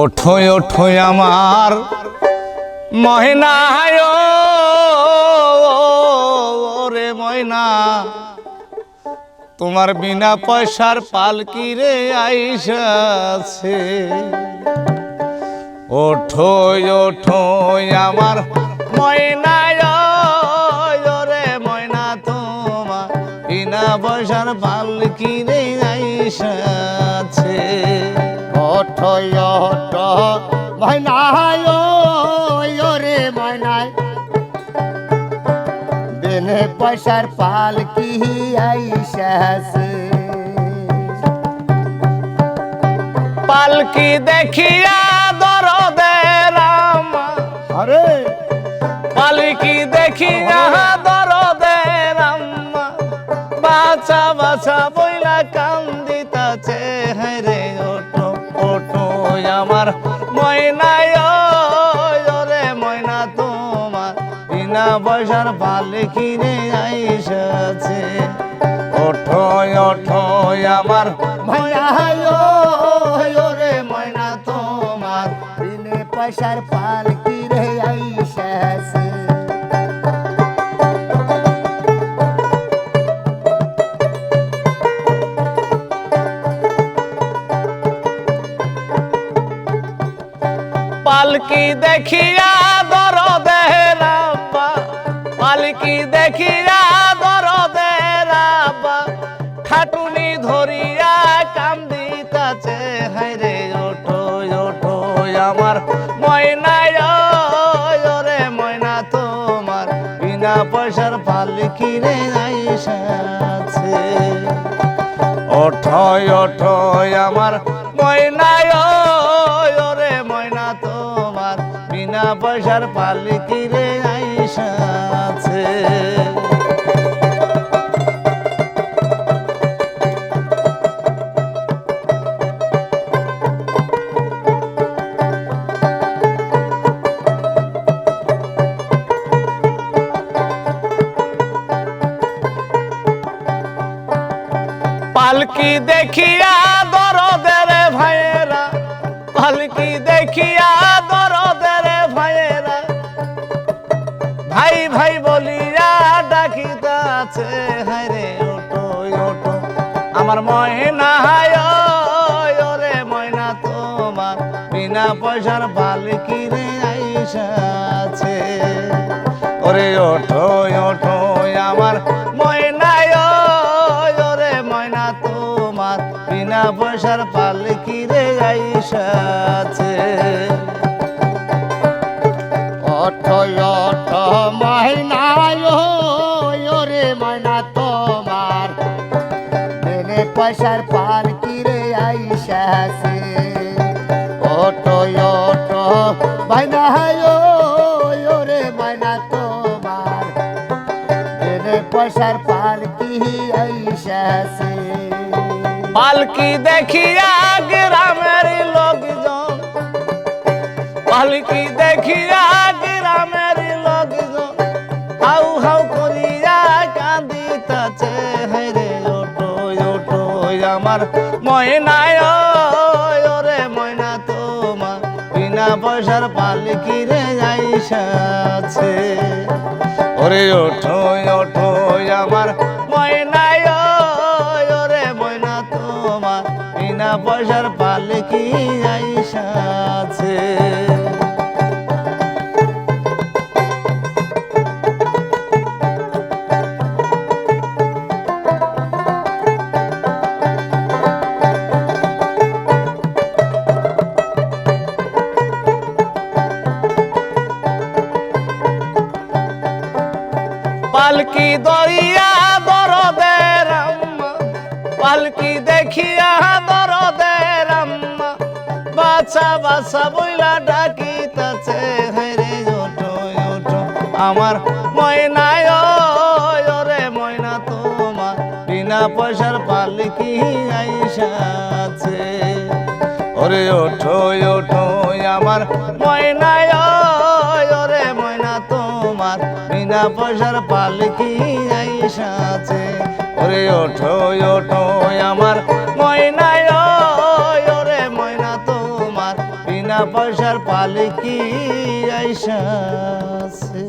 ওঠোয় ওঠোয় আমার ময়নায় রে ময়না। তোমার বিনা পয়সার পালকি রে আইসাছে? ওঠোয় ওঠোয় আমার ময়নায় রে ময়না, তোমার বিনা পয়সার পালকি রে আইসাছে? ময়নায় ময়নায় বেনে পয়সার পাল কি আইসাছে? পালকি দেখিয়া দরদের আমার? আরে। পালকি দেখিয়া দরদের আম্মা বাছা বাছা বইলা কান্দিতাছে হরে ওটো ওটো আমার ময়নায় রে ময়না তোমার বিনা পয়সার পালকি রে আইসাছে। ওঠো ওঠো আমার ময়নায় ওরে ময়না তোমার বিনে পয়সার পাল কি রে আইসাছে। পালকি দেখিয়া দরদের আব্বা পালকি দেখিয়া দরদের আব্বা খাটুনি ধরিয়া কান্দিতাছে হাইরে ওঠো ওঠো আমার ময়নায় রে ময়না তোমার। বিনা পয়সার পালকি রে আইসাছে। ওঠয় ওঠয় আমার ময়নায় পয়সার পালিকি রে আইসাছে পালকি দেখিয়া দরদের হায়রে ওটো ওটো। আমার ময়না হায় রে ময়না তোমার। বিনা পয়সার পালকি রে আইসাছে ওরে ওঠো ওঠো আমার ময়নায় রে ময়না তোমার। বিনা পয়সার পালকি রে আইসাছে অঠয় অঠ ময়না। তোমার। বেনে পয়সার পাল কি রে আইসাছে অঠয় অঠ ময়নায় ওরে ময়না তোমার। বেনে পয়সার পাল কি আইসাছে পালকি দেখিয়া গ্রামের লোকজন। পালকি কান্দিতাছে হেরে ওটো ওটো আমার ময়নায়। রে ময়না তোমার বিনা পয়সার পালকি রে আইসাছে ওরে ওঠো ওঠো আমার ময়নায়। রে ময়না তোমার বিনা পয়সার পালকি আইসাছে পালকি দরিয়া দরদের আম্মা, পালকি দেখিয়া দরদের আম্মা। বাছা বাছা বইলা ডাকিতাছে হেরে ওঠো ওঠো, আমার ময়নায় রে ময়না তোমার। বিনা পয়সার পালকি আইসাছে ওরে, ওঠো ওঠো আমার ময়নায় বিনা পয়সার পালকি আইসাছে ওরে ওঠো ওঠো, আমার ময়নায় ওরে ময়না তোমার। বিনা পয়সার পালকি আইসাছে